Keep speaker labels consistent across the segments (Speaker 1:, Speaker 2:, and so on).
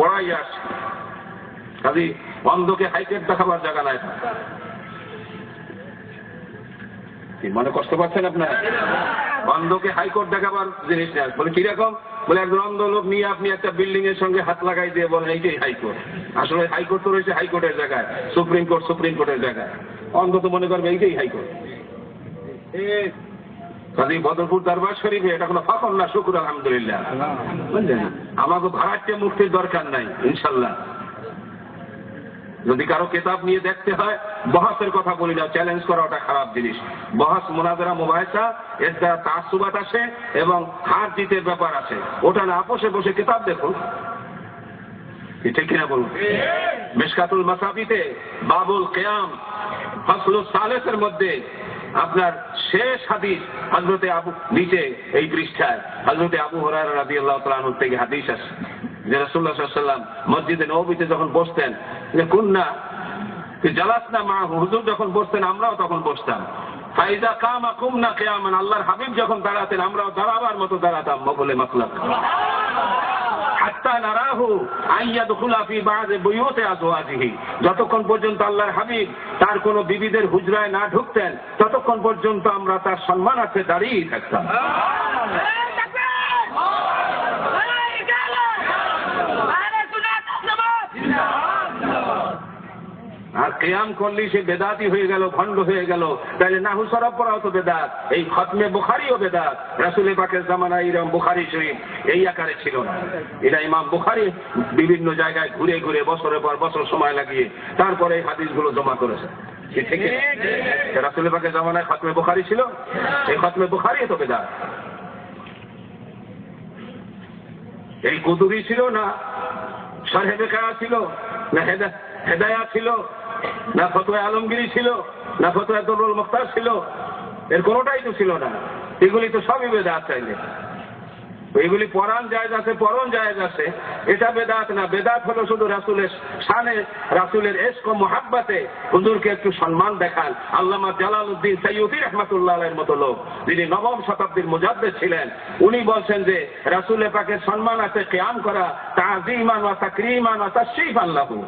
Speaker 1: পড়াই আসছে কাজী অন্ধকে হাইটেক দেখাবার জায়গা নাই। মনে কষ্ট পাচ্ছেন আপনার? অন্ধকে হাইকোর্ট দেখাবার জিনিস নেই। বলে কীরকম? বলে একজন অন্ধ লোক নিয়ে আপনি একটা বিল্ডিং এর সঙ্গে হাত লাগাই দিয়ে বলেন, এইটাই হাইকোর্ট। আসলে হাইকোর্ট তো রয়েছে হাইকোর্টের জায়গায়, সুপ্রিম কোর্ট সুপ্রিম কোর্টের জায়গায়। অন্ধ তো মনে করবে, এইটাই হাইকোর্ট। কাজী বদরপুর দরবার শরীফে এটা কোনো ফকর না শুকুর আলহামদুলিল্লাহ। বুঝলেন আমাকে ভাড়াটে মুক্তির দরকার নাই ইনশাল্লাহ। যদি কারও কেতাব নিয়ে দেখতে হয় বহাসের কথা বলি না চ্যালেঞ্জ করা ওটা খারাপ জিনিস। বহাস মোনাজারা এর দ্বারা তাসুবাত আসে এবং হার জিতের ব্যাপার আছে। ওটা না আপোষে বসে কেতাব দেখুন। ঠিক কিনা বলুন? মেশকাতুল মাসাবিতে বাবুল কেয়াম ফসলুল সালেসের মধ্যে আপনার শেষ হাদিস হজরতে আবু নিচে এই পৃষ্ঠায়। হজরতে আবু হরার রাজি আল্লাহ থেকে হাদিস আছে যে রসুল্লাহ সাল্লাম মসজিদে নবীতে যখন বসতেন যে কুন্না জালাস না মা হুজুর যখন বসতেন আমরাও তখন বসতাম। ফাইদা কামা কুমনা কেয়ামান আল্লাহর হাবিব যখন দাঁড়াতেন আমরাও দাঁড়াবার মতো দাঁড়াতাম বুয়ুতি আজওয়াজিহি। যতক্ষণ পর্যন্ত আল্লাহর হাবিব তার কোন বিবিদের হুজরায় না ঢুকতেন ততক্ষণ পর্যন্ত আমরা তার সম্মান আছে, দাঁড়িয়েই থাকতাম। আর কেয়াম করলি, সে বেদাতি হয়ে গেল, ভণ্ড হয়ে গেল। তাহলে নাহু সরব পড়াও তো বেদাত। এই খতমে বুখারিও বেদাত। রাসুলের পাকের জামানা ইরাম বুখারি শরীফ এই আকারে ছিল না। এটা ইমাম বুখারি বিভিন্ন জায়গায় ঘুরে ঘুরে বছরের পর বছর সময় লাগিয়ে তারপরে এই হাদিসগুলো জমা করেছে। ঠিক রাসুলের জামানায় খতমে বুখারি ছিল এই খতমে বুখারি তো এই কুতুবি ছিল না সাহেবে কায়া ছিল না হেদা হেদায়া ছিল না ফতোয়া আলমগিরি ছিল না ফতোয়া দরুল মুখতার ছিল এর কোনোটাই তো ছিল না। এগুলি তো সবই বেদাত চাইলে। এইগুলি পরাণ জায়জ আছে পরণ জায়জ আছে। এটা বেদাত না, বেদাত হলো শুধু রাসুলের শানে, রাসুলের এস্ক মোহাব্বাতে। হুজুরকে একটু সম্মান দেখান। আল্লামা জালাল উদ্দিন সৈয়দি রহমতুল্লাহ এর মতো লোক। যিনি নবম শতাব্দীর মুজাদ্দে ছিলেন। উনি বলছেন যে, রাসুলে পাকের সম্মান আছে কেয়াম করা তাজিমান ওয়া তাকরিমান ওয়া তাশরিফ আল্লাহু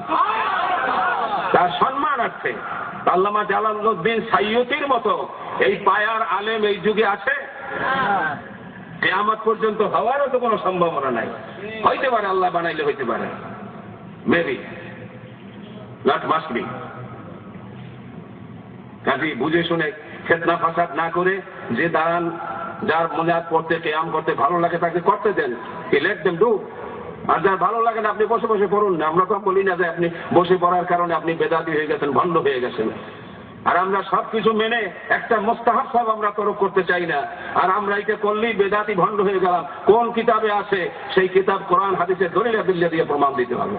Speaker 1: তার সম্মান আছে। আল্লামা জালালউদ্দিন সাইয়ুতির মতো। এই পায়ার আলেম এই যুগে আছে? কেয়ামত পর্যন্ত হওয়ারও তো কোনো সম্ভাবনা নাই। হইতে পারে, আল্লাহ বানাইলে হইতে পারে। মেবি নট মাস্ট বি কাজে বুঝে শুনে ফেতনা ফাসাদ না করে যে দাঁড়ান, যার মনে হাত পড়তে কেয়াম করতে ভালো লাগে তাকে করতে দেন লেট দেন ডু আর যার ভালো লাগে না, আপনি বসে বসে পড়ুন। না আমরা তো বলি না যে আপনি বসে পড়ার কারণে আপনি বেদাতি হয়ে গেছেন, ভণ্ড হয়ে গেছেন। আর আমরা সবকিছু মেনে একটা মোস্তাহাব সব আমরা তরফ করতে চাই না। আর আমরা এটা করলেই বেদাতি ভণ্ড হয়ে গেলাম। কোন কিতাবে আছে সেই কিতাব কোরআন হাদিসের দলিল দিল্লি দিয়ে প্রমাণ দিতে হবে।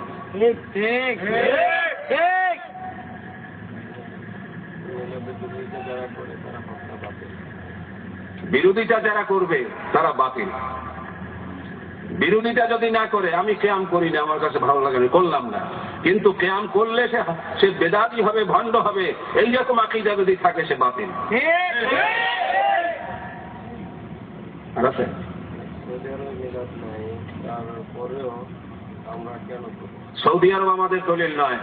Speaker 1: বিরোধিতা যারা করবে তারা বাতিল। বিরোধিতা যদি না করে, আমি কেয়াম করি না, আমার কাছে ভালো লাগে না, করলাম না। কিন্তু কেয়াম করলে সে সে বেদাতি হবে, ভণ্ড হবে, এইরকম আকিদা যদি থাকে, সে বাতিল। সৌদি আরব আমাদের দলিল নয়।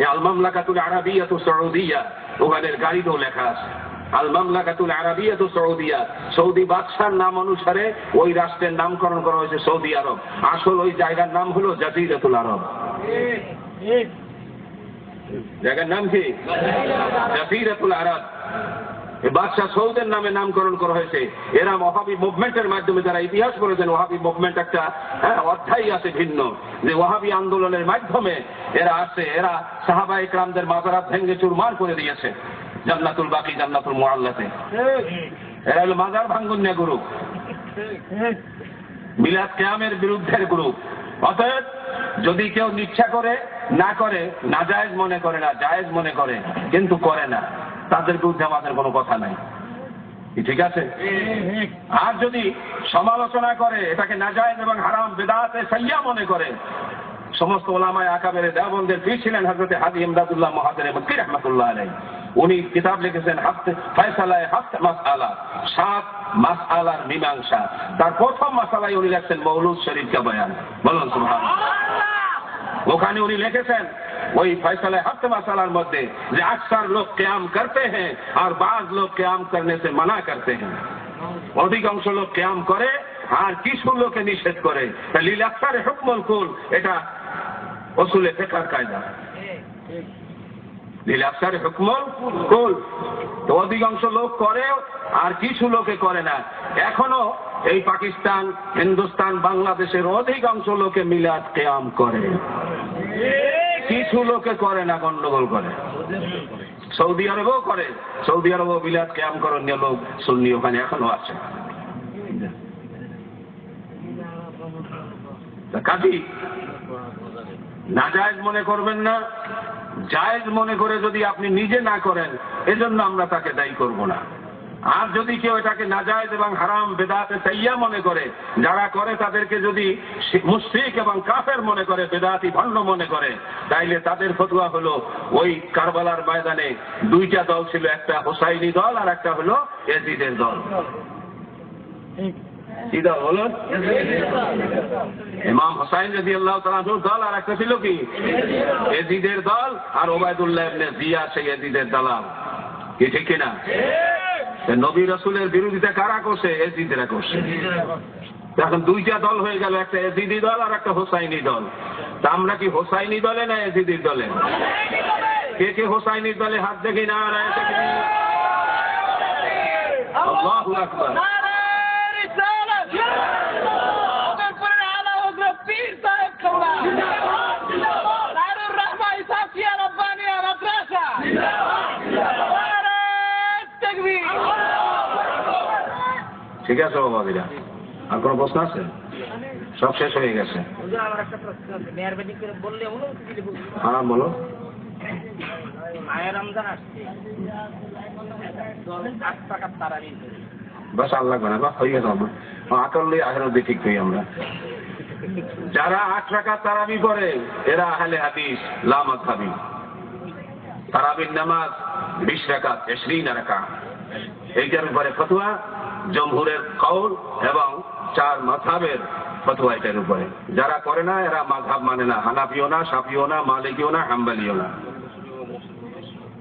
Speaker 1: এই আলমামলাকাতুল আরাবিয়া তো সৌদিয়া ওখানের গাড়িতেও লেখা আছে। আলমামলাকাতুল আরাবিয়া তো সৌদিয়া। সৌদি বাদশার নাম অনুসারে ওই রাষ্ট্রের নামকরণ করা হয়েছে সৌদি আরব। আসল ওই জায়গার নাম হলো আরব। জায়গার নাম কি? আরব। বাদশাহ সৌদের নামে নামকরণ করা হয়েছে। এরা ওহাবি মুভমেন্টের মাধ্যমে যারা ইতিহাস করেছেন ওহাবি মুভমেন্ট একটা হ্যাঁ, অধ্যায় আছে ভিন্ন। যে ওহাবি আন্দোলনের মাধ্যমে এরা আসে এরা সাহাবা ইকরামদের মাজারাত ভেঙ্গে চুরমার করে দিয়েছে। জান্নাতুল বাকি, জান্নাতুল মোয়াল্লাতে এরা হলো মাজার ভাঙ্গুন্যা গ্রুপ মিলাদ কেয়ামের বিরুদ্ধের গ্রুপ অতএব যদি কেউ ইচ্ছা করে, না করে না জায়েজ মনে করে না, জায়েজ মনে করে, কিন্তু করে না, তাদের বিরুদ্ধে আমাদের কোনো কথা নাই। ঠিক আছে? আর যদি সমালোচনা করে, এটাকে নাজায়েজ এবং হারাম, বেদাতে সাইয়া মনে করে সমস্ত ওলামায় আকাবের দেওবন্দের পীর ছিলেন হজরতে হাজি ইমদাদুল্লাহ মহাদের মুক্তি রহমতুল্লাহ আলাই উনি কিতাব লিখেছেন ফয়সালায় হাফ মাস আলা সাত মাস আলার মীমাংসা। তার প্রথম মাসালায় উনি লেখছেন মৌলুদ শরীফকে বয়ান। বলুন সুহান ওখানে উনি লিখেছেন ওই ফয়সালে হাত মাসালার মধ্যে যে আকসার লোক ক্যাম করতে হ্যাঁ আর বাজ লোক ক্যাম করনে সে মানা করতে হ্যাঁ। অধিকাংশ লোক ক্যাম করে আর কিছু লোকে নিষেধ করে। লীলাক্তার হুকমল কুল এটা অসুলে ফেকার কায়দা লীল আক্তার হুকমল কুল তো অধিকাংশ লোক করে আর কিছু লোকে করে না। এখনও এই পাকিস্তান, হিন্দুস্তান, বাংলাদেশের অধিকাংশ লোকে মিলাদ কেয়াম করে। কিছু লোকে করে না, গন্ডগোল করে। সৌদি আরবও করে। সৌদি আরবও বিলাত ক্যাম করণীয় লোক সুন্নি ওখানে এখনও আছে। কাজী নাজায়েজ মনে করবেন না, জায়েজ মনে করে যদি আপনি নিজে না করেন, এজন্য আমরা তাকে দায়ী করব না। আর যদি কেউ এটাকে নাজায়েজ এবং হারাম, বেদাতে তাইয়া মনে করে, যারা করে তাদেরকে যদি মুশ্রিক এবং কাফের মনে করে, বেদাতি ভণ্ড মনে করে, তাইলে তাদের ফতুয়া হলো ওই কারবালার ময়দানে দুইটা দল ছিল, একটা হোসাইনি দল আর একটা হলো এজিদের দল। কি দল বলো ইমাম হোসাইন যদি আল্লাহ তালাহুর দল আর একটা ছিল কি? এজিদের দল আর ওবায়দুল্লাহ ইবনে জিয়া সেই এজিদের দালাল। কি ঠিক কিনা? নবী রসুলের বিরোধিতা কারা করছে? এজিদেরা করছে। এখন দুইটা দল হয়ে গেল একটা এজিদি দল আর একটা হোসাইনি দল। তা আমরা কি হোসাইনি দলে না এজিদির দলে? কে কে হোসাইনির দলে হাত দেখি না আর? আল্লাহু আকবার। ঠিক আছে বাবাদিরা আর কোনো প্রশ্ন আছে? সব শেষ হয়ে গেছে। হ্যাঁ বলো। বাস আর লাগবে বা হয়ে গেছে আমার। আকল্লে আহের দিয়ে ঠিক হই আমরা। যারা আট টাকা তারাবি করে, এরা আহলে হাদিস লামাত হাবি তারাবির নামাজ বিশ রাকা এসরিন রাকা এইটার উপরে ফতুয়া, জমহুরের কৌল এবং চার মাথাবের ফতুয়া এটার উপরে। যারা করে না, এরা মাধাব মানে না। হানাফিও না, সাফিও না, মালিকিও না, হাম্বালিও না।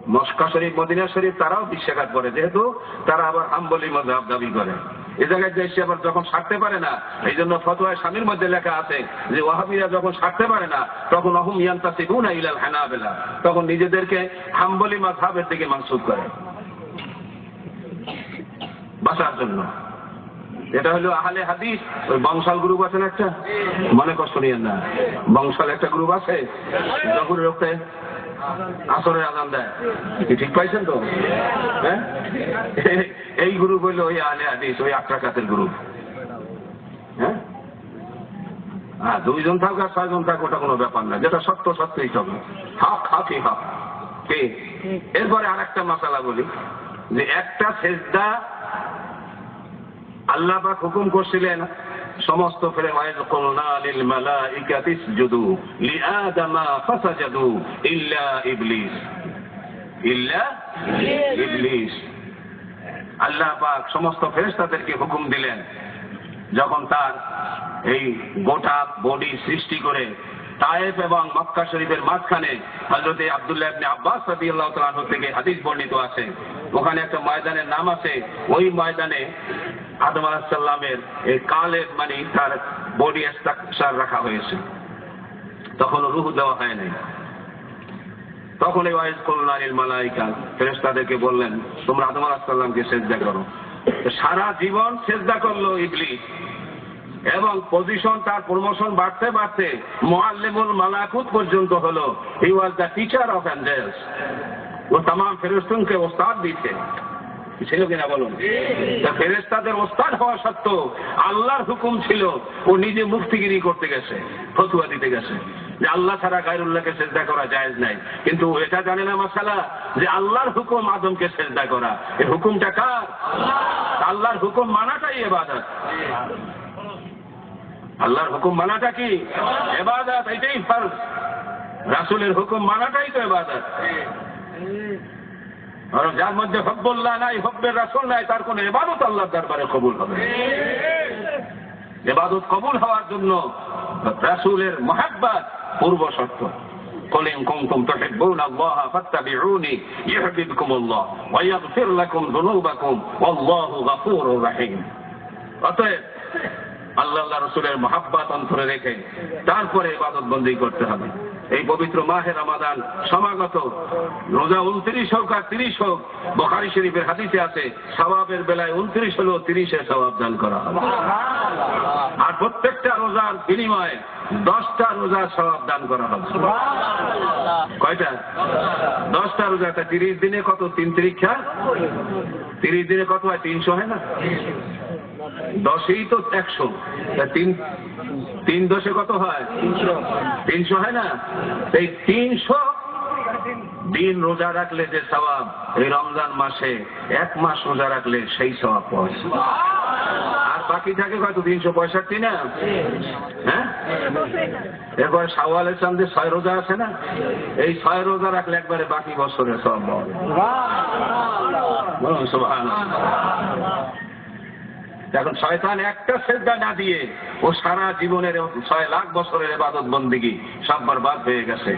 Speaker 1: মস্কা শরীফ, মদিনা শরীফ তারাও বিশ্বাঘাত করে যেহেতু তারা আবার হাম্বলি মজাব দাবি করে। এ জায়গায় যে এসে আবার যখন সারতে পারে না, এই জন্য ফতোয়ায় স্বামীর মধ্যে লেখা আছে যে, ওয়াহাবিরা যখন সারতে পারে না, তখন অহম ইয়ান্তা সিগুনা ইলাল হানাবেলা। তখন নিজেদেরকে হাম্বলি মাঝহাবের দিকে মানসুব করে। বাঁচার জন্য। এটা হলো আহলে হাদিস। ওই বংশাল গ্রুপ আছে না একটা? মনে কষ্ট নিয়েন না। বংশাল একটা গ্রুপ আছে? জহুর রক্তে আসরের আজান দেয়। ঠিক পাইছেন তো? হ্যাঁ? এই গ্রুপ হইল ওই আহলে হাদিস, ওই আট্রাকাতের গ্রুপ হ্যাঁ? হ্যাঁ দুইজন থাক আর ছয়জন থাক, ওটা কোনো ব্যাপার না। যেটা সত্য, সত্যই হবে হক হকই হাফ কে? এরপরে আর একটা মশালা বলি, যে একটা সেজদা আল্লাহ পাক হুকুম করছিলেন সমস্ত ফেরে ওয়াইজ লিল মালাইকাতি ইসজুদু লিআদামা ফাসাজাদু ইল্লা ইবলিস। ইল্লা ইবলিস। আল্লাহ পাক সমস্ত ফেরেশতাদেরকে হুকুম দিলেন, যখন তার এই গোটা বডি সৃষ্টি করে তায়েফ এবং মক্কা শরীফের মাঝখানে হজরতে আব্দুল্লাহ ইবনে আব্বাস রাদিয়াল্লাহু তাআলা থেকে হাদিস বর্ণিত আছে। ওখানে একটা ময়দানের নাম আছে। ওই ময়দানে আদম আলাহিসাল্লামের এই কালের মানে তার বডি স্ট্রাকচার রাখা হয়েছে। তখন রুহ দেওয়া হয় নাই। তখন এই ওয়াইজ কল্যাণীর মালাইকা ফেরেস্তাদেরকে বললেন, তোমরা আদম আলাহিসাল্লামকে সেজদা করো। সারা জীবন সেজদা করল ইবলিস। এবং পজিশন তার প্রমোশন বাড়তে বাড়তে মোয়াল্লেমুল মালাকুত পর্যন্ত হলো। He was the teacher of angels ও তাম ফেরেস্তুনকে ওস্তাদ দিচ্ছে কিনা বলুন? ফেরেস্তাদের ওস্তাদ হওয়া সত্ত্বেও আল্লাহর হুকুম ছিল, ও নিজে মুক্তিগিরি করতে গেছে, ফতুয়া দিতে গেছে। যে আল্লাহ ছাড়া গায়রুল্লাহকে চেষ্টা করা জায়েজ নাই। কিন্তু এটা জানে না মাসালা যে আল্লাহর হুকুম আদমকে চেষ্টা করা। এই হুকুমটা কার? আল্লাহর হুকুম মানাটাই এবাদত। আল্লাহর হুকুম মানাটা কি এবাদত এটাই ফর্জ রাসুলের হুকুম মানাটাই তো এবাদত আর যার মধ্যে হব্বুল্লাহ নাই হব্বের রাসুল নাই তার কোন এবাদত আল্লাহর দরবারে কবুল হবে না। এবাদত কবুল হওয়ার জন্য রাসূলের মহাব্বত পূর্ব শর্ত قل إن كنتم تحبون الله فاتبعوني يحببكم الله ويغفر لكم ذنوبكم والله غفور رحيم অতএব আল্লাহ রসুলের মহাব্বাত অন্তরে রেখে তারপরে ইবাদত বন্দী করতে হবে। এই পবিত্র মাহে রমাদান সমাগত। রোজা উনত্রিশ হোক আর তিরিশ হোক বখারি শরীফের হাদিসে আছে সবাবের বেলায় উনত্রিশ হলো তিরিশে সবাব দান করা হবে। আর প্রত্যেকটা রোজার বিনিময়ে দশটা রোজার সবাব দান করা হবে। কয়টা? দশটা রোজা তা তিরিশ দিনে কত? তিন তিরিক্ষা? তিরিশ দিনে কত হয়? তিনশো হয় না? দশেই তো একশো। তিন তিন দশে কত হয়? তিনশো। হয় না? এই তিনশো দিন রোজা রাখলে যে স্বভাব এই রমজান মাসে এক মাস রোজা রাখলে সেই স্বভাব পাওয়া আর বাকি থাকে কত তিনশো পঁয়ষট্টি না? হ্যাঁ? এরপরে সাওয়ালের চান্দে ছয় রোজা আছে না? এই ছয় রোজা রাখলে একবারে বাকি বছরের সব পাওয়া। এখন শয়তান একটা সেজদা না দিয়ে ও সারা জীবনের ছয় লাখ বছরের এবাদত বন্দিগি সব বরবাদ হয়ে গেছে।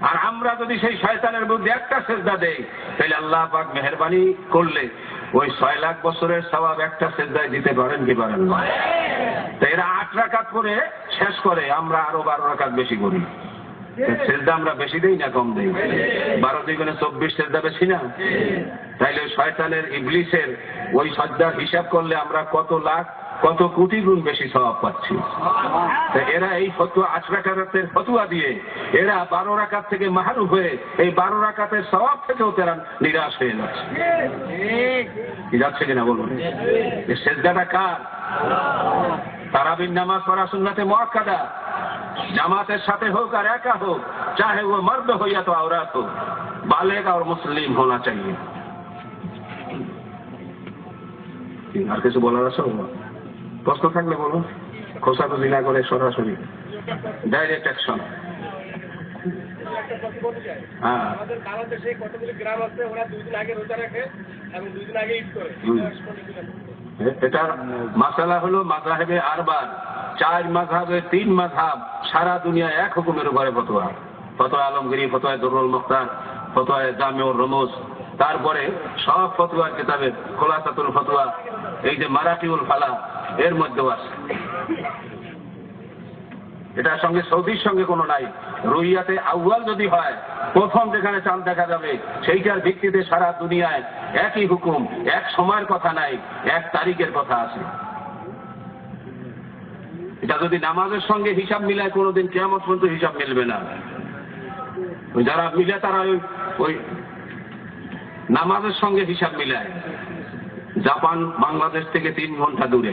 Speaker 1: আর আমরা যদি সেই শয়তানের মধ্যে একটা সেজদা দেই, তাহলে আল্লাহ পাক মেহরবানি করলে ওই ছয় লাখ বছরের সবাব একটা সেজদায় দিতে পারেন কি পারেন না? এরা আট রাকাত করে শেষ করে, আমরা আরও বারো রাকাত বেশি করি। সেজদা আমরা বেশি দেই না, কম দেই? বারো দুইগুণে চব্বিশ সেজদা বেশি না? তাইলে শয়তানের, ইবলিসের ওই সজ্জার হিসাব করলে আমরা কত লাখ, কত কোটি গুণ বেশি স্বভাব পাচ্ছি। এরা এই ফতুয়া, আট রাকাতের ফতুয়া দিয়ে এরা বারো রাকাত থেকে মাহারু হয়ে এই বারো রাকাতের স্বভাব থেকেও তারা নিরাশ হয়ে যাচ্ছে। যাচ্ছে কিনা বলুন? সেজদাটা কার? তারাবির নামাজ পড়া সুন্নাতে মোয়াক্কাদা জামাতের সাথে হোক আর একা হোক, চাহে ও মর্দ হইয়া তো আওরাত হোক বালেগ আর মুসলিম হোনা চাইয়ে। আর কিছু বলার আছে প্রশ্ন থাকলে বলুন খোসাখুজি না করে সরাসরি। ডাইরেক্ট অ্যাকশন
Speaker 2: আমাদের বাংলাদেশে।
Speaker 1: এটার মাসালা হলো মাজাহেবে আরবার চার মাঝাবে তিন মাঝাব সারা দুনিয়া এক হুকুমের উপরে ফতোয়া। ফতোয়া আলমগিরি, ফতোয়া দরুল মুখতার, ফতোয়া জামিউর রমুজ। তারপরে সব ফতোয়ার কিতাবে খোলাসাতুল ফতোয়া, এই যে মারাঠিউল ফালা এর মধ্যেও আছে। এটার সঙ্গে সৌদির সঙ্গে কোনো নাই। রুইয়াতে আউয়াল যদি হয়, প্রথম যেখানে চাঁদ দেখা যাবে, সেইটার ভিত্তিতে সারা দুনিয়ায় একই হুকুম, এক সময়ের কথা নাই, এক তারিখের কথা আছে। এটা যদি নামাজের সঙ্গে হিসাব মিলায়, কোনোদিন কেমন পর্যন্ত হিসাব মিলবে না। যারা মিলে, তারা ওই ওই নামাজের সঙ্গে হিসাব মিলায়। জাপান, বাংলাদেশ থেকে তিন ঘণ্টা দূরে।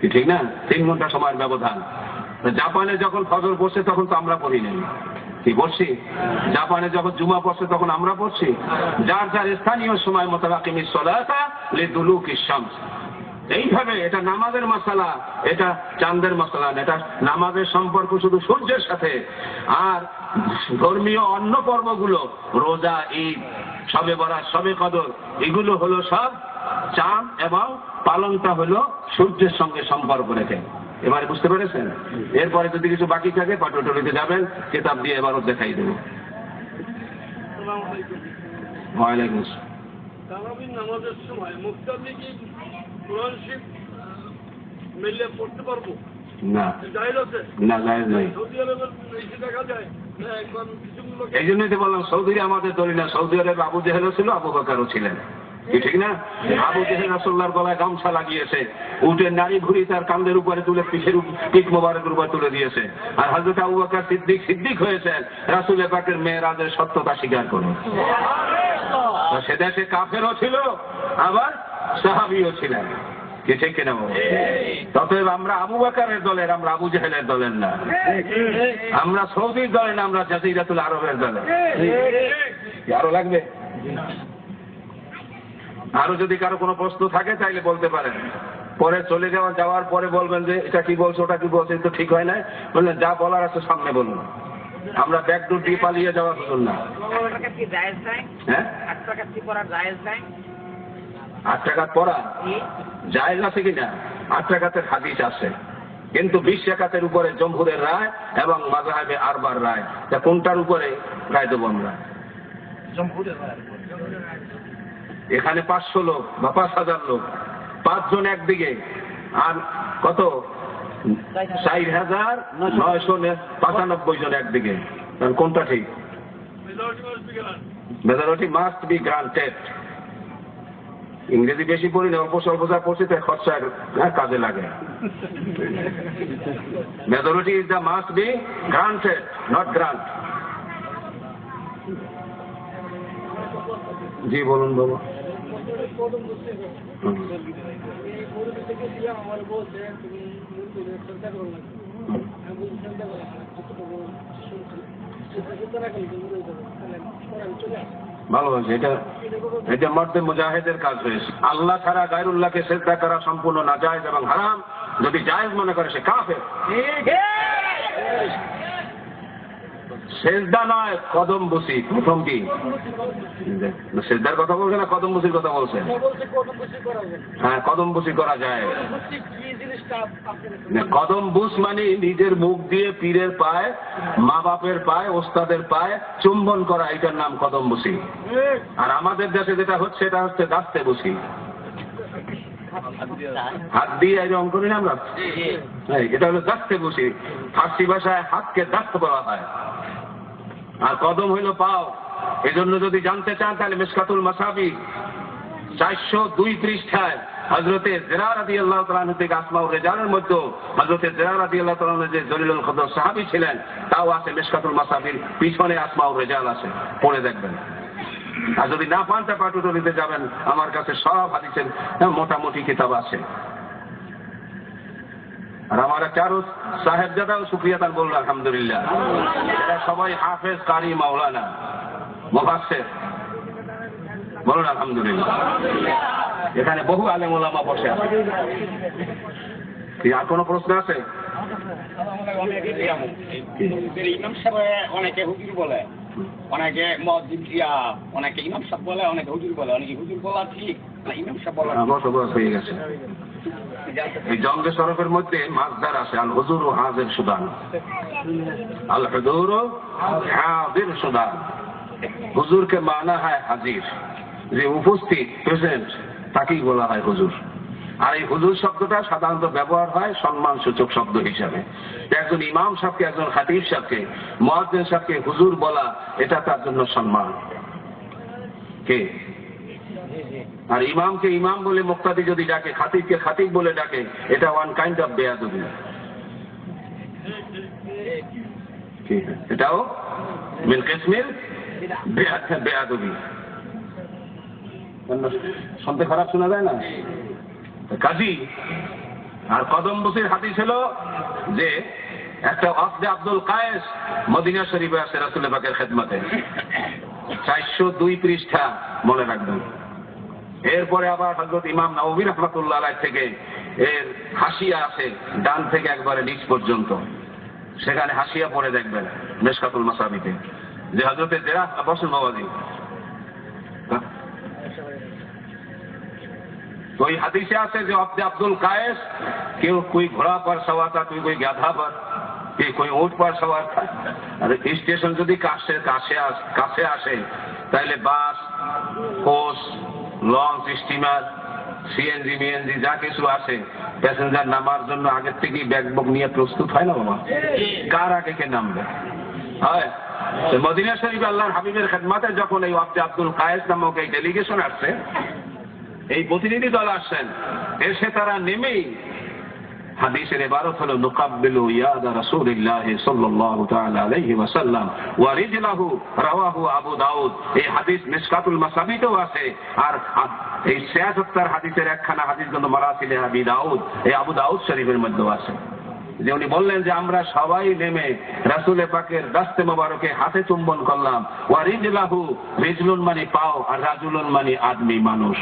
Speaker 1: ঠিক না? তিন ঘণ্টা সময়ের ব্যবধান। জাপানে যখন ফজর বসে, তখন তো আমরা পড়ি নাই। কি বলছি জাপানে যখন জুমা পড়ছে, তখন আমরা পড়ছি। যার যার স্থানীয় সময় মোতাবাকিমি সলাতা লে দুলুক শামস। এইভাবে এটা নামাজের মশালা এটা চাঁদের মশালা এটা নামাজের সম্পর্ক শুধু সূর্যের সাথে। আর ধর্মীয় অন্য পর্বগুলো রোজা ঈদ সবে বরাত সবে কদর এগুলো হলো সব চাঁদ এবং পালনটা হলো সূর্যের সঙ্গে সম্পর্ক রেখে। এবারে বুঝতে পেরেছেন? এরপরে যদি কিছু বাকি থাকে পাটোটরিতে যাবেন কিতাব দিয়ে এবারও দেখাই দেবো। ওয়ালাইকুম আসসালাম।
Speaker 2: নামাজের সময় কি কোরআন শিব মিলে পড়তে পারব
Speaker 1: না না জায়েজ নাই।
Speaker 2: সৌদি আরবের এসে দেখা যায় যে একবার কিছু লোক
Speaker 1: এই জন্যই তো বললাম সৌদি আমাদের না। সৌদি আরবে আবু জেহেলও ছিল আবু বাকারও ছিলেন। কি ঠিক না? আবু জেহেল গলায় গামছা লাগিয়েছে। উটের নারী ঘুরি তার কান্দের উপরে তুলে পিঠের পিঠ মোবারকের উপর তুলে দিয়েছে। আর হজরত আবু বাকার সিদ্দিক সিদ্দিক হয়েছেন রাসুলের পাকের মেয়েরাজের সত্যতা স্বীকার করে। সে দেশে কাফেরও ছিল আবার সাহাবিও ছিলেন। কি ঠিক কিনা বলো? ততএব আমরা আবু বাকারের দলের আমরা আবু জেহেলের দলের না। আমরা সৌদির দলের না আমরা জাজিরাতুল আরবের দলে আরও লাগবে? আরও যদি কারও কোনো প্রশ্ন থাকে তাইলে বলতে পারেন। পরে চলে যাওয়া যাওয়ার পরে বলবেন যে এটা কি বলছো ওটা কি বলছো তো ঠিক হয় না বললেন যা বলার আছে সামনে বলুন। আমরা ব্যাকডোর দিয়ে পালিয়ে যাওয়া হুজুর না।
Speaker 3: আট টাকা কি জায়েজ নাই?
Speaker 1: হ্যাঁ?
Speaker 3: আট টাকা কি করার জায়েজ নাই
Speaker 1: আট টাকা পড়া
Speaker 3: কি?
Speaker 1: জায়েজ আছে কিনা? আট টাকাতে হাদিস আছে। কিন্তু বিশ একাতের উপরে জম্মুরের রায় এবং মাজাহাবে আরবার রায়। তা কোনটার উপরে? রায় দেবো আমরা। এখানে পাঁচশো লোক বা পাঁচ হাজার লোক। পাঁচজন একদিকে। আর কত? ষাট হাজার নয়শো পঁচানব্বই জন একদিকে। কোনটা ঠিক?
Speaker 2: মেজরিটি মাস্ট বি
Speaker 1: গ্রান্টেড ইংরেজি বেশি পড়ি না অল্প স্বল্প পড়ছি তাই খরচা হ্যাঁ, কাজে লাগে। Majority is the must be granted not grant জি বলুন বাবা হুম। ভালো হয়েছে, এটা এটা মর্দে মুজাহিদের কাজ হয়েছে। আল্লাহ ছাড়া গায়রুল্লাহকে শ্রদ্ধা করা সম্পূর্ণ না জায়েজ এবং হারাম। যদি জায়েজ মনে করে সে কাফের। সেজদা নয় কদম বসি প্রথম কি? সেজদার কথা বলছে না কদম বসির কথা বলছে? হ্যাঁ কদম বসি করা যায়। না, কদম বুস মানে নিজের মুখ দিয়ে পীরের পায় মা বাপের পায় ওস্তাদের পায় চুম্বন করা এটার নাম কদম বুসি। আর আমাদের দেশে যেটা হচ্ছে এটা হচ্ছে দাস্তে বুসি। হাত দিয়ে রং করি না আমরা? হ্যাঁ, এটা হলো দাস্তে বুসি। ফার্সি ভাষায় হাতকে দাস্ত বলা হয়। আর কদম হইল পাও। এজন্য যদি জানতে চান, তাহলে মিসকাতুল মাসাবি চারশো দুই পৃষ্ঠায় হজরতে জেরার আদি আল্লাহ তালাহ থেকে আসমাউ রেজালের মধ্যে হজরতে জেরার আদি আল্লাহ তালাহ যে জলিলুল খদর সাহাবি ছিলেন, তাও আছে মিসকাতুল মাসাবির পিছনে আসমাউ রেজাল আছে। পড়ে দেখবেন। আর যদি না পান, তা পাটুটলিতে যাবেন। আমার কাছে সব হাদিসের মোটামুটি কিতাব আছে। আর আমার চারু সাহেবজাদাও সুপ্রিয়া তার বলল আলহামদুলিল্লাহ। এরা সবাই হাফেজ কারি মাওলানা মুফাসসির। বলুন আলহামদুলিল্লাহ। এখানে বহু আলেম ওলামা বসে আছে। আর কোনো প্রশ্ন আছে?
Speaker 4: ইমাম সাহেব অনেকে হুজুর বলে অনেকে মসজিদ অনেকে ইমাম সাহেব বলে অনেকে হুজুর বলে অনেকে হুজুর বলা ঠিক ইমাম সাহেব বলা
Speaker 1: হ্যাঁ, বস হয়ে গেছে। এই জঙ্গে সরফের মধ্যে মাছদার আছে আল হুজুর ও হাজির সুদান। আল হুজুর ও হাজির সুদান। হুজুরকে মানা হয় হাজির। যে উপস্থিত প্রেজেন্ট তাকেই বলা হয় হুজুর। আর এই হুজুর শব্দটা সাধারণত ব্যবহার হয় সম্মান সূচক শব্দ হিসাবে। একজন ইমাম সাহেবকে, একজন খাতিব সাহেবকে মহাদ্দিন সাহেবকে হুজুর বলা, এটা তার জন্য সম্মান। কে? আর ইমামকে ইমাম বলে মুক্তাদি যদি ডাকে খাতিবকে খাতিব বলে ডাকে, এটা ওয়ান কাইন্ড অফ বেয়াদবি। এটাও মিন বেয়া- বেয়াদবি। শুনতে খারাপ শোনা যায় না? কাজী, আর কদম বসির হাদিস ছিল যে, একটা অব্দে আব্দুল কায়েস মদিনা শরীফে আছে রাসুল পাকের খেদমতে। চারশো দুই পৃষ্ঠা মনে রাখবেন। এরপরে আবার হজরত ইমাম নবী রহমতুল্লাহ আলাই থেকে এর হাসিয়া আছে ডান থেকে একবারে নিচ পর্যন্ত সেখানে হাসিয়া পড়ে দেখবেন মেশকাতুল মাসাবিতে যে হজরতের জেরা বসুন বাবাজি तो ये हदीसे आते जो अपने अब्दुल कायस कि वो कोई घोड़ा पर सवार था कोई कोई गाधा पर कि कोई ऊंट पर सवार था আর স্টেশন যদি কাছে কাছে আস- কাছে আসে তাহলে bus coach launch steamer CNG BNG যা কিছু আছে প্যাসেঞ্জার নামার জন্য আগের থেকে ব্যাগ বুক নিয়ে প্রস্তুত হয় না বাবা? কার আগে কে নামবে? হয়? মদিনা শরীফ আল্লাহর হাবিবের খেদমাতে যখন এই আব্দে আব্দুল কায়েস নামক এই ডেলিগেশন আসছে, এই প্রতিনিধি দল আসছেন, এসে তারা নেমেই হাদিসের এবারত হলো, নুকাব্বিলু ইয়াদা সাল্লাল্লাহু তাআলা আলাইহি ওয়া রিজলাহু রাওয়াহু আবু দাউদ। এই হাদিস মিসকাতুল মাসাবিতেও আছে। আর এই 76 হাদিসের একখানা হাদিস মারাসিলে আবি দাউদ। এই আবু দাউদ শরীফের মধ্যে আছে। যে উনি বললেন যে, আমরা সবাই নেমে রাসুলে পাকের দাস্তে মোবারকে হাতে চুম্বন করলাম। ওয়া রিজলাহু, রিজলুন মানে পাও, আর রাজুলুন মানে আদমি মানুষ।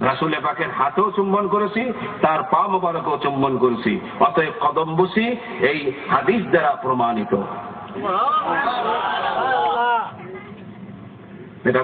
Speaker 1: রাসুলে পাখের হাতেও চুম্বন করেছি তার পা মোবারকও চুম্বন করেছি। অতএব কদম বসি এই হাদিস দ্বারা প্রমাণিত।
Speaker 2: এটা